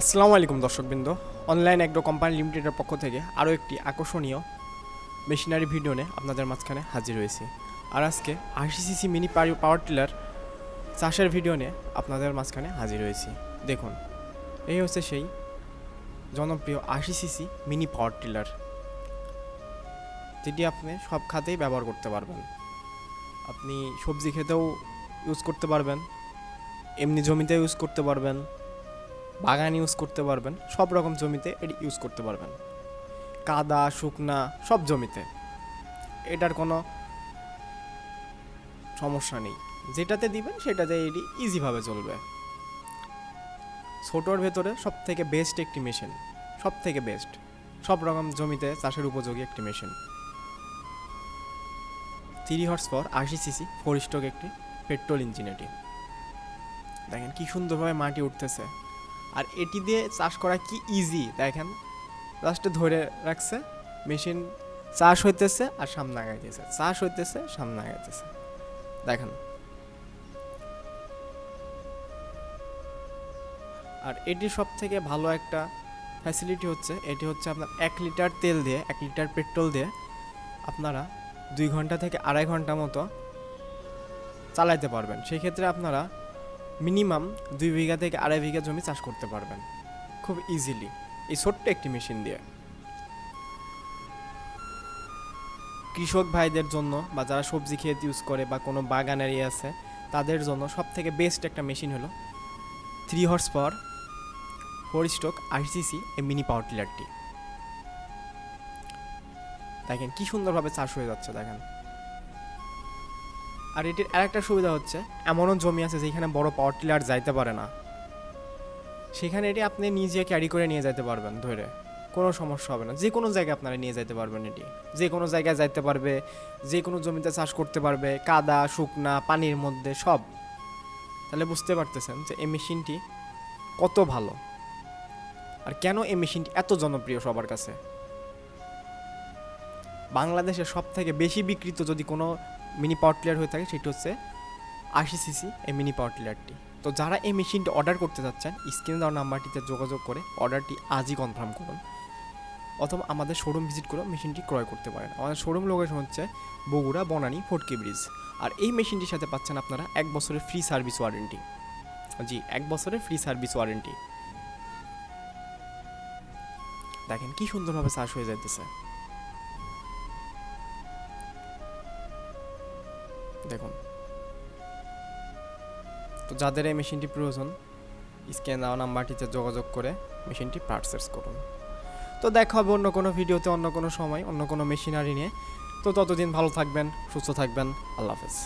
আসসালামু আলাইকুম দর্শকবৃন্দ। অনলাইন এগ্রো কোম্পানি লিমিটেডের পক্ষ থেকে আরও একটি আকর্ষণীয় মেশিনারি ভিডিও নিয়ে আপনাদের মাঝখানে হাজির হয়েছি। আর আজকে আরসিসিসি মিনি পাওয়ার টিলার চাষের ভিডিও নিয়ে আপনাদের মাঝখানে হাজির হয়েছি। দেখুন, এই হচ্ছে সেই জনপ্রিয় আরসিসিসি মিনি পাওয়ার টিলার যেটি আপনি সব খাতেই ব্যবহার করতে পারবেন। আপনি সবজি খেতেও ইউজ করতে পারবেন, এমনি জমিতে ইউজ করতে পারবেন বাগান ইউজ করতে পারবেন, সব রকম জমিতে এটি ইউজ করতে পারবেন। কাদা, শুকনা, সব জমিতে। এটার কোনো সমস্যা নেই। যেটাতে দিবেন, সেটাতে এটি ইজিভাবে চলবে। ছোটোর ভেতরে সব থেকে বেস্ট একটি মেশিন সব থেকে বেস্ট সব রকম জমিতে চাষের উপযোগী একটি মেশিন থ্রি হর্স পর আশি সিসি ফোর স্ট্রোক একটি পেট্রোল ইঞ্জিন এটি। দেখেন কি সুন্দরভাবে মাটি উঠতেছে। আর এটি দিয়ে চাষ করা কি ইজি দেখেন লাস্টে ধরে রাখছে মেশিন চাষ হইতেছে আর সামনে আগাইতেছে, চাষ হইতেছে, সামনে আগাইতেছে। দেখেন। আর এটি সব থেকে ভালো একটা ফ্যাসিলিটি হচ্ছে, এটি হচ্ছে আপনার এক লিটার তেল দিয়ে, এক লিটার পেট্রোল দিয়ে আপনারা দুই ঘণ্টা থেকে আড়াই ঘণ্টা মতো চালাইতে পারবেন। সেই ক্ষেত্রে আপনারা মিনিমাম দুই বিঘা থেকে আড়াই বিঘা জমি চাষ করতে পারবেন। খুব ইজিলি এই ছোট্ট একটি মেশিন দিয়ে। কৃষক ভাইদের জন্য বা যারা সবজি ক্ষেত ইউজ করে বা কোনো বাগানারি আছে, তাদের জন্য সব থেকে বেস্ট একটা মেশিন হলো three horse power four stroke RCC এই মিনি পাওয়ার টিলারটি দেখেন কি সুন্দরভাবে চাষ হয়ে যাচ্ছে, দেখেন। আর এটির আরেকটা সুবিধা হচ্ছে, এমনও জমি আছে যেখানে বড় পাওয়ার টিলার যাইতে পারে না। সেখানে এটি আপনি নিজে ক্যারি করে নিয়ে যেতে পারবেন ধরে। কোনো সমস্যা হবে না। যে কোনো জায়গায় আপনারা নিয়ে যেতে পারবেন এটি। যে কোনো জায়গায় যাইতে পারবে যে কোনো জমিতে চাষ করতে পারবে, কাদা, শুকনা, পানির মধ্যে, সব। তাহলে বুঝতে পারতেছেন যে এই মেশিনটি কত ভালো। আর কেন এই মেশিনটি এত জনপ্রিয় সবার কাছে? বাংলাদেশে সব থেকে বেশি বিক্রিত যদি কোনো মিনি পাওয়ার টিলার হয়ে থাকে, সেটি হচ্ছে আশি সিসি এই মিনি পাওয়ার টিলারটি তো যারা এই মেশিনটি অর্ডার করতে চাচ্ছেন স্ক্রিনে দেওয়া নাম্বারটিতে যোগাযোগ করে অর্ডারটি আজই কনফার্ম করুন। অথবা আমাদের শোরুম ভিজিট করে মেশিনটি ক্রয় করতে পারেন। আমাদের শোরুম লোকেশন হচ্ছে বগুড়া বনানী ফোর্টকি ব্রিজ আর এই মেশিনটির সাথে পাচ্ছেন আপনারা এক বছরের ফ্রি সার্ভিস ওয়ারেন্টি জি, এক বছরের ফ্রি সার্ভিস ওয়ারেন্টি দেখেন কি সুন্দরভাবে চাষ হয়ে যাইতেছে। দেখুন। তো যাদের এই মেশিনটি প্রয়োজন, স্ক্যান দেওয়া নাম্বারটিতে যোগাযোগ করে মেশিনটি পারচেস করুন। তো দেখা হবে অন্য কোনো ভিডিওতে, অন্য কোনো সময়, অন্য কোনো মেশিনারি নিয়ে। তো ততদিন ভালো থাকবেন, সুস্থ থাকবেন, আল্লাহ হাফেজ।